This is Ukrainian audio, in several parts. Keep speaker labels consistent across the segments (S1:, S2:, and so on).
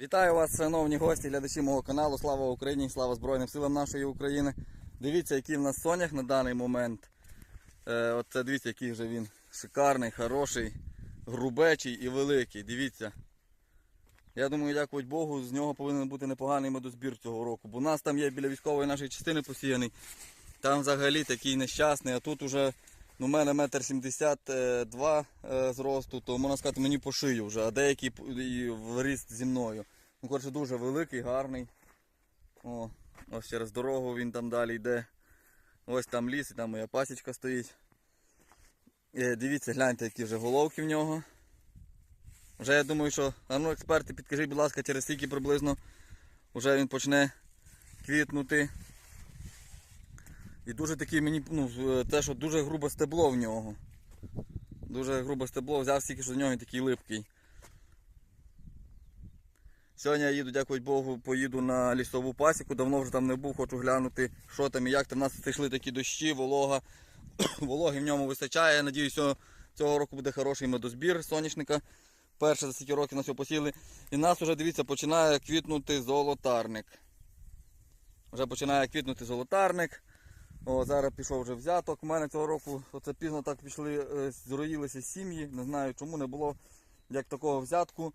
S1: Вітаю вас, шановні гості, глядачі мого каналу. Слава Україні, слава Збройним силам нашої України. Дивіться, який в нас сонях на даний момент. Оце дивіться, який вже він шикарний, хороший, грубечий і великий. Дивіться. Я думаю, дякувати Богу, з нього повинен бути непоганий медозбір цього року. Бо у нас там є біля військової нашої частини посіяний. Там взагалі такий нещасний, а тут уже ну, у мене метр сімдесят два е, зросту, то можна сказати, мені по шию вже, а деякий п- і в ріст зі мною. Ну, коротше, дуже великий, гарний. О, ось через дорогу він там далі йде. Ось там ліс, і там моя пасічка стоїть. Е, дивіться, гляньте, які вже головки в нього. Вже я думаю, що, а ну експерти, підкажіть, будь ласка, через скільки приблизно вже він почне квітнути. І дуже такий мені, ну, е, те, що дуже грубе стебло в нього. Дуже грубе стебло, взяв стільки, що з нього він такий липкий. Сьогодні я їду, дякувати Богу, поїду на лісову пасіку, давно вже там не був, хочу глянути, що там і як там. У нас йшли такі дощі, волога. Вологи в ньому вистачає. Я надіюсь, цього, року буде хороший медозбір соняшника. Перше за стільки років на все посіли. І нас вже, дивіться, починає квітнути золотарник. Вже починає квітнути золотарник. О, зараз пішов вже взяток. У мене цього року оце пізно так пішли, е, зроїлися сім'ї. Не знаю чому не було як такого взятку.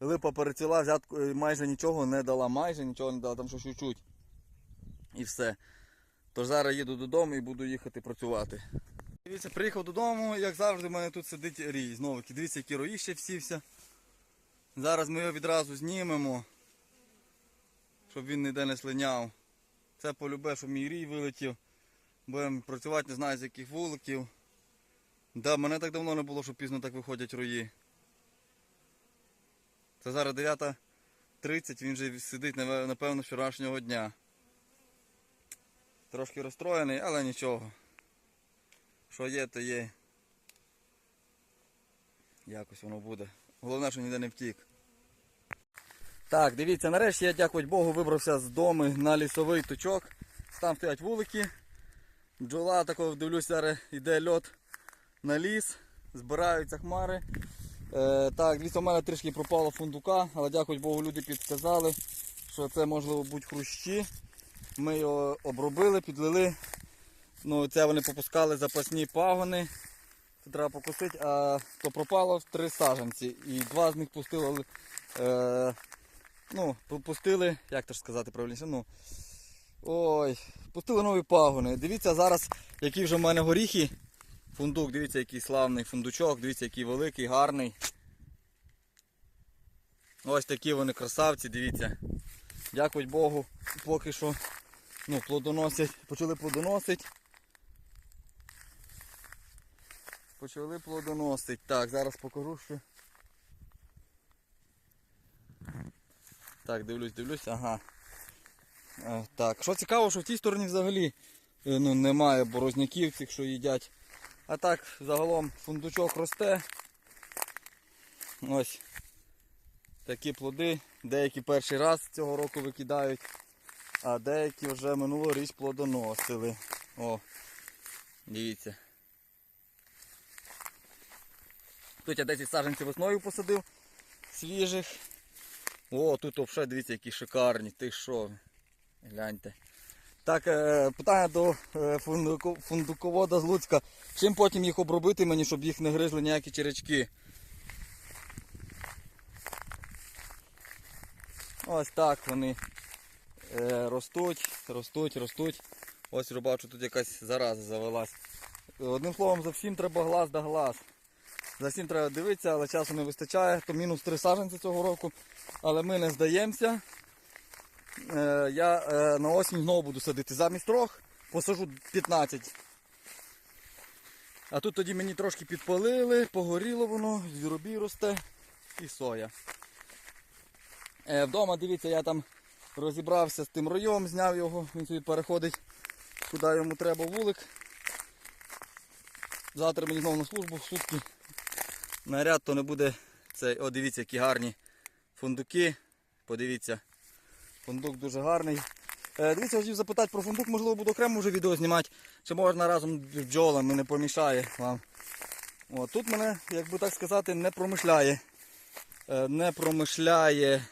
S1: Липа переціла, взятку е, майже нічого не дала, майже нічого не дала, там що чуть-чуть. І все. Тож зараз їду додому і буду їхати працювати. Дивіться, приїхав додому, як завжди, в мене тут сидить рій. Знову дивіться, який рої ще всівся. Зараз ми його відразу знімемо, щоб він ніде не слиняв. Це полюбе, щоб мій рій вилетів. Будемо працювати, не знаю з яких вуликів. Да, мене так давно не було, що пізно так виходять рої. Це зараз 9.30, він вже сидить, напевно, вчорашнього дня. Трошки розстроєний, але нічого. Що є, то є. Якось воно буде. Головне, що ніде не втік. Так, дивіться, нарешті я, дякувати Богу, вибрався з дому на лісовий точок. Там стоять вулики. Бджола такого дивлюсь, зараз йде льот на ліс, збираються хмари. Е, так, дивіться, у мене трішки пропало фундука, але дякувати Богу, люди підказали, що це можливо будуть хрущі. Ми його обробили, підлили. Ну, це вони попускали запасні пагони. Це треба покусити, а то пропало три саженці. І два з них пустили. Е, ну, пустили, як то ж сказати правильніше, ну. Ой, пустили нові пагони. Дивіться зараз, які вже в мене горіхи. Фундук, дивіться, який славний фундучок, дивіться, який великий, гарний. Ось такі вони красавці, дивіться. Дякую Богу, поки що ну, плодоносять, почали плодоносити. Почали плодоносити. Так, зараз покажу що. Так, дивлюсь, дивлюсь, ага. Е, Так, що цікаво, що в тій стороні взагалі е, ну, немає борозняків цих, що їдять. А так, загалом фундучок росте. Ось такі плоди. Деякі перший раз цього року викидають, а деякі вже минулоріч плодоносили. О, дивіться. Тут я 10 саджанців весною посадив свіжих. О, тут взагалі дивіться, які шикарні. Ти що? Гляньте. Так, е, питання до е, фундуковода з Луцька. Чим потім їх обробити мені, щоб їх не гризли ніякі черечки? Ось так вони е, ростуть, ростуть, ростуть. Ось вже бачу, тут якась зараза завелась. Одним словом, за всім треба глаз да глаз. За всім треба дивитися, але часу не вистачає, то мінус три саджанці цього року. Але ми не здаємося. Е, я е, на осінь знову буду садити. Замість трьох посажу 15. А тут тоді мені трошки підпалили, погоріло воно, звіробій росте і соя. Е, вдома, дивіться, я там розібрався з тим роєм, зняв його, він собі переходить, куди йому треба вулик. Завтра мені знову на службу в сутки. Наряд то не буде цей. О, дивіться, які гарні фундуки. Подивіться. Фундук дуже гарний. Е, дивіться, хотів запитати про фундук, можливо, буду окремо вже відео знімати. Чи можна разом з бджолами, не помішає вам. О, тут мене, як би так сказати, не промишляє. Е, не промишляє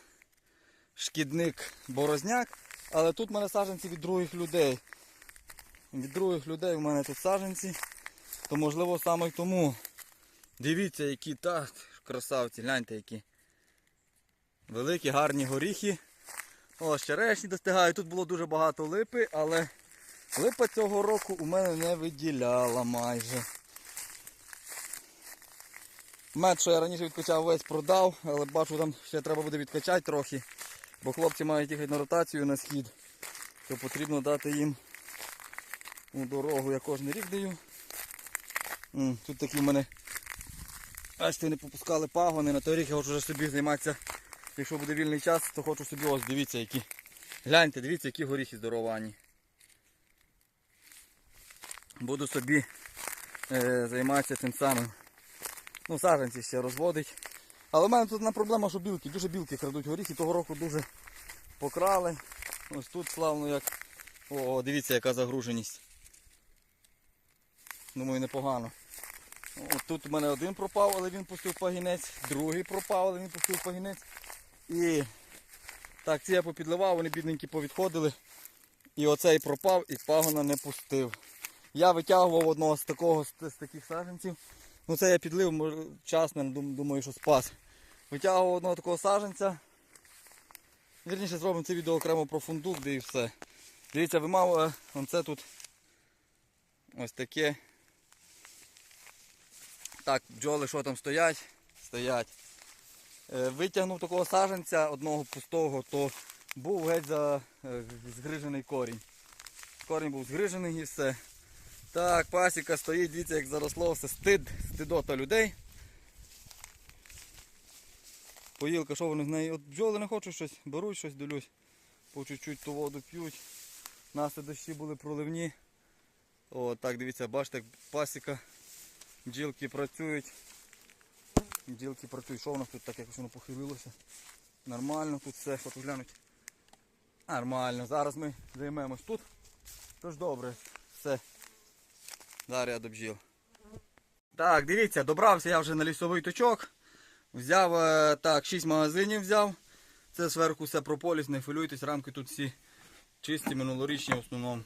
S1: шкідник борозняк, але тут в мене саджанці від других людей. Від других людей в мене тут саджанці, то можливо саме й тому. Дивіться, які так, красавці, гляньте які. Великі, гарні горіхи. О, черешні достигають. Тут було дуже багато липи, але липа цього року у мене не виділяла майже. Мед, що я раніше відкачав, весь продав, але бачу, там ще треба буде відкачати трохи, бо хлопці мають їхати на ротацію на схід, то потрібно дати їм у дорогу. Я кожен рік даю. Тут такі в мене, бачите, не попускали пагони, на той рік я вже собі займатися. Якщо буде вільний час, то хочу собі ось дивіться які. Гляньте, дивіться, які горіхи здоровані. Буду собі е, займатися цим самим. Ну, саджанці ще розводить. Але в мене тут одна проблема, що білки, дуже білки крадуть горіхи, того року дуже покрали. Ось тут славно як. О, дивіться, яка загруженість. Думаю, непогано. От тут у мене один пропав, але він пустив пагінець, другий пропав, але він пустив пагінець. І так, ці я попідливав, вони бідненькі повідходили. І оцей пропав і пагона не пустив. Я витягував одного з такого з, таких саджанців. Ну це я підлив дум- думаю, що спас. Витягував одного такого саджанця. Вірніше зробимо це відео окремо про фундук, де і все. Дивіться, вимав, е, он тут ось таке. Так, бджоли що там стоять? Стоять. Е, Витягнув такого саджанця одного пустого, то був геть за е, згрижений корінь. Корінь був згрижений і все. Так, пасіка стоїть, дивіться, як заросло все стид, стидота людей. Поїлка, що вони з неї? От бджоли не хочуть щось, беруть щось, дивлюсь. По чуть-чуть ту воду п'ють. Нас дощі були проливні. О, так, дивіться, бачите, як пасіка. Бджілки працюють. Бджілки працюють. Що у нас тут так якось воно похилилося? Нормально тут все, тут глянуть. Нормально. Зараз ми займемось тут. Тож добре, все. Зараз я до бджіл. Так, дивіться, добрався я вже на лісовий точок. Взяв е, так, 6 магазинів взяв. Це зверху все прополіс, не хвилюйтесь, рамки тут всі чисті, минулорічні в основному.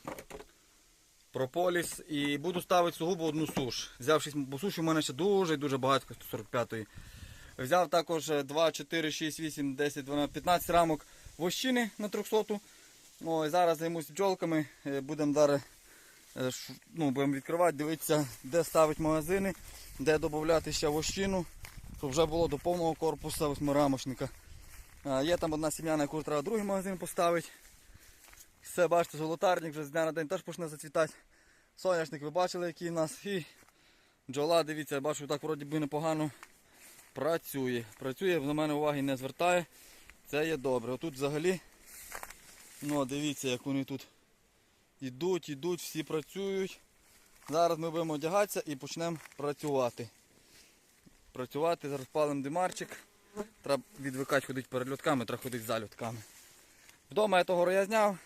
S1: Прополіс і буду ставити сугубо одну суш. Взяв 6, бо суші в мене ще дуже дуже багато 145-ї. Взяв також 2, 4, 6, 8, 10, 12, 15 рамок вощини на 300. О, і зараз займусь бджолками. Е, Будемо зараз е, ну, будемо відкривати, дивитися, де ставити магазини, де додати ще вощину, щоб вже було до повного корпусу восьмирамочника. Є там одна сім'я, на яку треба другий магазин поставити. Все, бачите, золотарник вже з дня на день теж почне зацвітати. Соняшник ви бачили, який у нас. І бджола, дивіться, я бачу, так вроді би непогано працює. Працює, на мене уваги не звертає. Це є добре. Отут взагалі, ну дивіться, як вони тут ідуть, ідуть, всі працюють. Зараз ми будемо одягатися і почнемо працювати. Працювати, зараз палим димарчик. Треба відвикати ходити перед льотками, треба ходити за льотками. Вдома я того роя зняв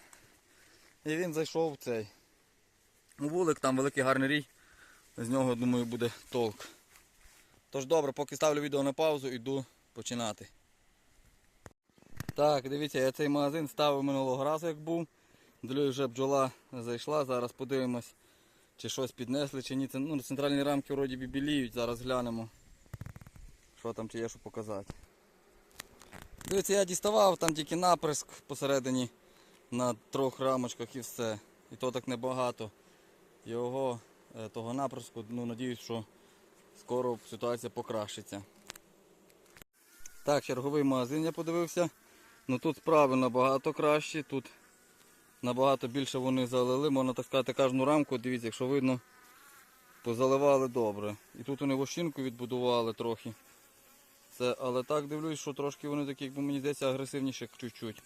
S1: і він зайшов в цей. Вулик, там великий гарний рій. З нього, думаю, буде толк. Тож добре, поки ставлю відео на паузу, йду починати. Так, дивіться, я цей магазин ставив минулого разу, як був. Дивлюсь, вже бджола зайшла, зараз подивимось, чи щось піднесли, чи ні. Ну, центральні рамки вроді біліють, зараз глянемо. Що там, чи є що показати. Дивіться, я діставав, там тільки наприск посередині на трьох рамочках і все. І то так небагато. Його е, того наприску, ну надіюсь, що скоро ситуація покращиться. Так, черговий магазин я подивився. Ну тут справи набагато кращі, тут набагато більше вони залили, можна так сказати, кожну рамку, дивіться, якщо видно, позаливали добре. І тут вони вощинку відбудували трохи. Це, але так дивлюсь, що трошки вони такі, якби мені здається, агресивніші чуть-чуть.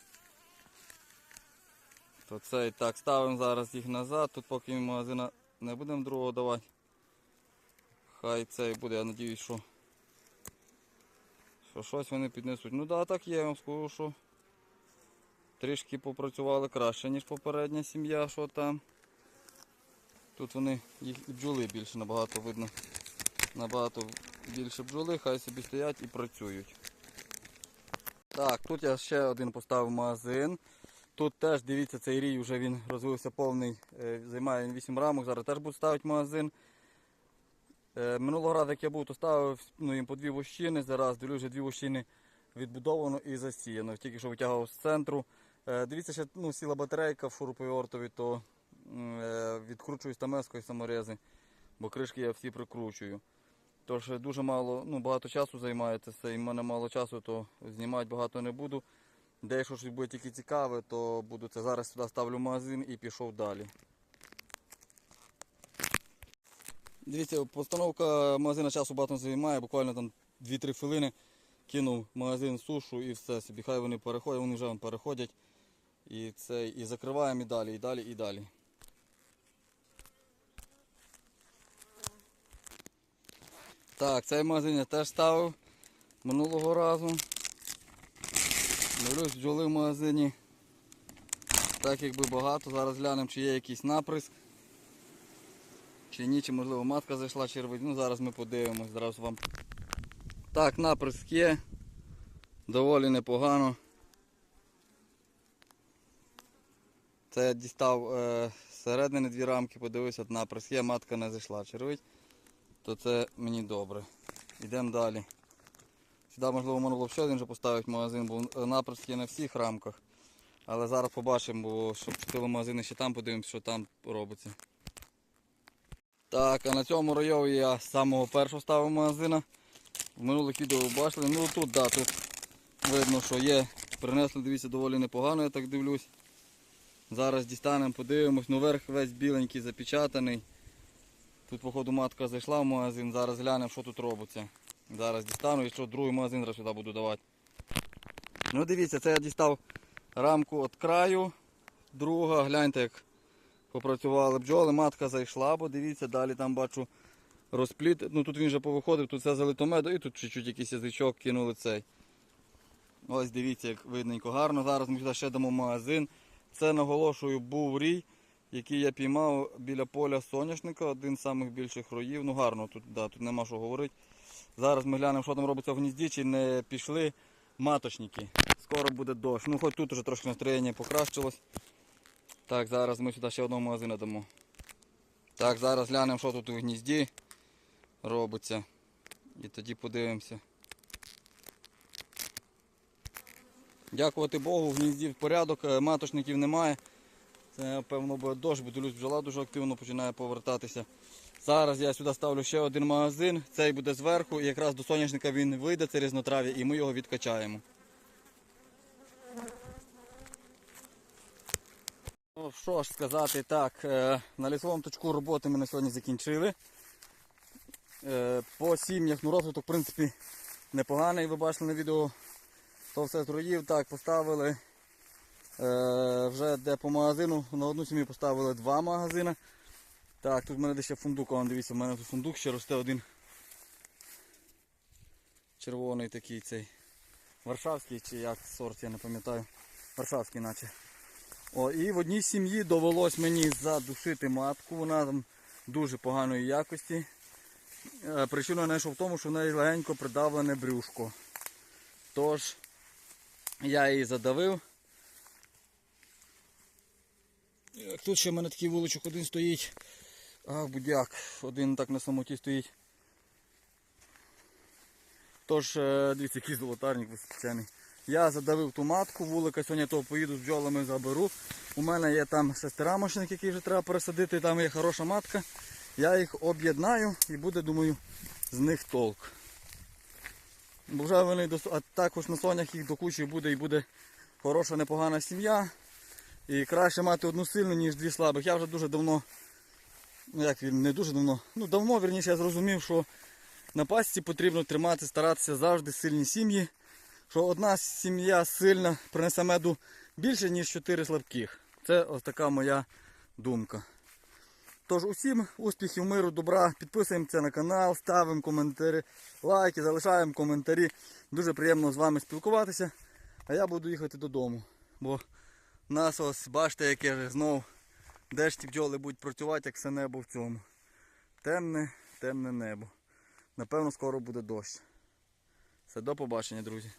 S1: То це і так, ставимо зараз їх назад, тут поки магазина не будемо другого давати. Хай це і буде, я сподіваюся, що, що щось вони піднесуть. Ну да, так є, я вам скажу, що трішки попрацювали краще, ніж попередня сім'я, що там. Тут вони їх і бджоли більше набагато видно. Набагато більше бджоли, хай собі стоять і працюють. Так, тут я ще один поставив магазин. Тут теж дивіться, цей рій вже він розвився повний, е, займає він 8 рамок, зараз теж буду ставити магазин. Е, Минулого разу, як я був, то ставив ну, їм по дві вощини. Зараз дивлюсь, вже дві вощини відбудовано і засіяно. Тільки що витягував з центру. Е, Дивіться, ще ну, сіла батарейка в шуруповертові, то відкручую стамескою саморези, бо кришки я всі прикручую. Тож дуже мало, ну багато часу займає це все, і в мене мало часу, то знімати багато не буду. Де якщо щось буде тільки цікаве, то буду це зараз сюди ставлю магазин і пішов далі. Дивіться, постановка магазина часу багато займає, буквально там 2-3 хвилини кинув магазин сушу і все собі. Хай вони переходять, вони вже переходять. І це і закриваємо і далі, і далі, і далі. Так, цей магазин я теж ставив минулого разу. Дивлюсь, бджоли в магазині. Так якби багато. Зараз глянемо, чи є якийсь наприск. Чи ні, чи можливо матка зайшла червить. Ну зараз ми подивимось, зараз вам. Так, наприск є. Доволі непогано. Це я дістав е, зсередини дві рамки, подивився, наприск є, матка не зайшла червить. То це мені добре. Йдемо далі. Сюди можливо можна було б ще один поставити магазин, бо наприск є на всіх рамках. Але зараз побачимо, бо щоб чотири магазини ще там подивимося, що там робиться. Так, а на цьому районі я з самого першого ставив магазина. В минулих відео ви бачили. Ну тут, да, тут видно, що є. Принесли, дивіться, доволі непогано, я так дивлюсь. Зараз дістанемо, подивимось. Ну верх весь біленький запечатаний. Тут, походу, матка зайшла в магазин, зараз глянемо, що тут робиться. Зараз дістану і що другий магазин сюди буду давати. Ну дивіться, це я дістав рамку від краю. Друга, гляньте, як попрацювали бджоли, матка зайшла, бо дивіться, далі там бачу розпліт. Ну тут він вже повиходив, тут все залито меду і тут чуть-чуть якийсь язичок кинули цей. Ось дивіться, як видненько гарно. Зараз ми сюди ще дамо магазин. Це наголошую, був рій, який я піймав біля поля соняшника, один з самих більших роїв. Ну гарно, тут да, тут нема що говорити. Зараз ми глянемо, що там робиться в гнізді, чи не пішли маточники. Скоро буде дощ. Ну хоч тут вже трошки настроєння покращилось. Так, зараз ми сюди ще одного магазина дамо. Так, зараз глянемо, що тут у гнізді робиться. І тоді подивимося. Дякувати Богу, в гнізді порядок, е, маточників немає. Це, певно, буде дощ, бо дивлюсь, бджола дуже активно починає повертатися. Зараз я сюди ставлю ще один магазин, цей буде зверху, і якраз до соняшника він вийде, це різнотрав'я, і ми його відкачаємо. Ну, що ж сказати, так, е, на лісовому точку роботи ми на сьогодні закінчили. Е, По сім'ях, ну розвиток, в принципі, непоганий, ви бачили на відео. То все зроїв, так, поставили е, вже де по магазину, на одну сім'ю поставили два магазини. Так, тут в мене ще фундук, вон, дивіться, в мене тут фундук ще росте один червоний такий цей. Варшавський чи як сорт, я не пам'ятаю. Варшавський наче. О, і в одній сім'ї довелось мені задушити матку, вона там дуже поганої якості. Е, Причина знайшов в тому, що в неї легенько придавлене брюшко. Тож я її задавив. Е, Тут ще в мене такий вуличок один стоїть. А, будяк, один так на самоті стоїть. Тож, е, дивіться, який золотарник височений. Я задавив ту матку, вулика сьогодні того поїду з бджолами заберу. У мене є там шестирамошник, який вже треба пересадити, там є хороша матка. Я їх об'єднаю і буде, думаю, з них толк. Бо вже вони дос- а також на сонях їх до кучі буде і буде хороша, непогана сім'я. І краще мати одну сильну, ніж дві слабих. Я вже дуже давно, ну як він, не дуже давно, ну давно вірніше я зрозумів, що на пасіці потрібно тримати, старатися завжди сильні сім'ї. Що одна сім'я сильна принесе меду більше, ніж чотири слабких. Це ось така моя думка. Тож усім успіхів, миру, добра. Підписуємося на канал, ставимо коментарі, лайки, залишаємо коментарі. Дуже приємно з вами спілкуватися. А я буду їхати додому. Бо нас ось бачите, яке ж знов де ж ті бджоли будуть працювати, як все небо в цьому. Темне, темне небо. Напевно, скоро буде дощ. Все, до побачення, друзі.